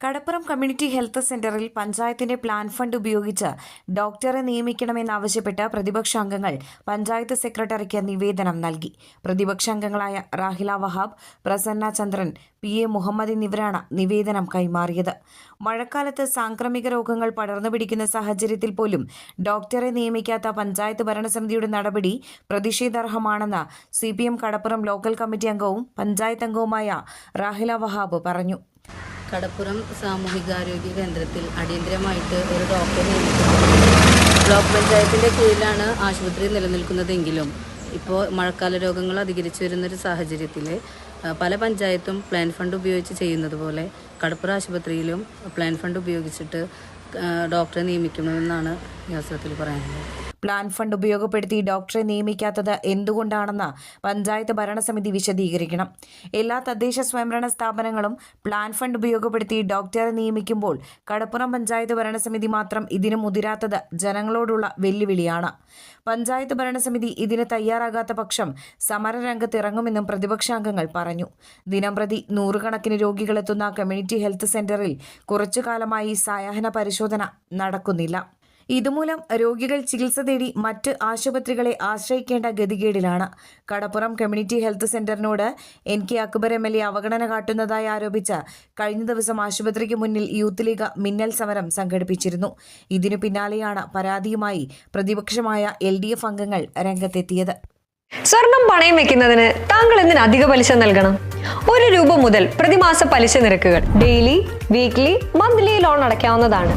Kadappuram community health സെന്ററിൽ പഞ്ചായത്തിന്റെ plan fund ഉപയോഗിച്ച് ഡോക്ടറെ നിയമിക്കണമെന്നാവശ്യപ്പെട്ട് പ്രതിപക്ഷാംഗങ്ങൾ പഞ്ചായത്ത് സെക്രട്ടറിക്ക് നിവേദനം നൽകി. പ്രതിപക്ഷ അംഗങ്ങളായ റാഹില വഹാബ് പ്രസന്ന ചന്ദ്രൻ പി എ മുഹമ്മദ് എന്നിവരാണ് നിവേദനം കൈമാറിയത്. മഴക്കാലത്ത് സാംക്രമിക രോഗങ്ങൾ പടർന്നു പിടിക്കുന്ന സാഹചര്യത്തിൽ പോലും ഡോക്ടറെ നിയമിക്കാത്ത പഞ്ചായത്ത് ഭരണസമിതിയുടെ നടപടി പ്രതിഷേധാർഹമാണെന്ന് സി കടപ്പുറം ലോക്കൽ കമ്മിറ്റി അംഗവും പഞ്ചായത്ത് അംഗവുമായ റാഹില വഹാബ് പറഞ്ഞു. കടപ്പുറം സാമൂഹികാരോഗ്യ കേന്ദ്രത്തിൽ അടിയന്തരമായിട്ട് ഒരു ഡോക്ടറെ നിയമിക്കുന്നു ബ്ലോക്ക് പഞ്ചായത്തിന്റെ കീഴിലാണ് ആശുപത്രി നിലനിൽക്കുന്നതെങ്കിലും ഇപ്പോൾ മഴക്കാല രോഗങ്ങൾ അധികരിച്ചു വരുന്നൊരു സാഹചര്യത്തിൽ പല പഞ്ചായത്തും പ്ലാൻ ഫണ്ട് ഉപയോഗിച്ച് ചെയ്യുന്നത് പോലെ കടപ്പുറ ആശുപത്രിയിലും പ്ലാൻ ഫണ്ട് ഉപയോഗിച്ചിട്ട് ഡോക്ടറെ നിയമിക്കണമെന്നാണ് ഈ അവസരത്തിൽ പറയാനുള്ളത്. പ്ലാൻ ഫണ്ട് ഉപയോഗപ്പെടുത്തി ഡോക്ടറെ നിയമിക്കാത്തത് എന്തുകൊണ്ടാണെന്ന് പഞ്ചായത്ത് ഭരണസമിതി വിശദീകരിക്കണം. എല്ലാ തദ്ദേശ സ്വയംഭരണ സ്ഥാപനങ്ങളും പ്ലാൻ ഫണ്ട് ഉപയോഗപ്പെടുത്തി ഡോക്ടറെ നിയമിക്കുമ്പോൾ കടപ്പുറം പഞ്ചായത്ത് ഭരണസമിതി മാത്രം ഇതിന് മുതിരാത്തത് ജനങ്ങളോടുള്ള വെല്ലുവിളിയാണ്. പഞ്ചായത്ത് ഭരണസമിതി ഇതിന് തയ്യാറാകാത്ത പക്ഷം സമരരംഗത്തിറങ്ങുമെന്നും പ്രതിപക്ഷാംഗങ്ങൾ പറഞ്ഞു. ദിനംപ്രതി നൂറുകണക്കിന് രോഗികളെത്തുന്ന കമ്മ്യൂണിറ്റി ഹെൽത്ത് സെന്ററിൽ കുറച്ചു കാലമായി സായാഹ്ന പരിശോധന നടക്കുന്നില്ല. ഇതുമൂലം രോഗികൾ ചികിത്സ തേടി മറ്റ് ആശുപത്രികളെ ആശ്രയിക്കേണ്ട ഗതികേടിലാണ്. Kadappuram community health സെന്ററിനോട് N K Akbar M L A അവഗണന കാട്ടുന്നതായി ആരോപിച്ച് കഴിഞ്ഞ ദിവസം ആശുപത്രിക്ക് മുന്നിൽ യൂത്ത് ലീഗ് മിന്നൽ സമരം സംഘടിപ്പിച്ചിരുന്നു. ഇതിനു പിന്നാലെയാണ് പരാതിയുമായി പ്രതിപക്ഷമായ എൽ അംഗങ്ങൾ രംഗത്തെത്തിയത്. സ്വർണം പണയം വെക്കുന്നതിന് താങ്കൾ എന്തിന് അധിക പലിശ നൽകണം? ഒരു രൂപ മുതൽ പ്രതിമാസ പലിശ നിരക്കുകൾ ഡെയിലി വീക്ക്ലി മന്ത്ലി ലോൺ അടയ്ക്കാവുന്നതാണ്.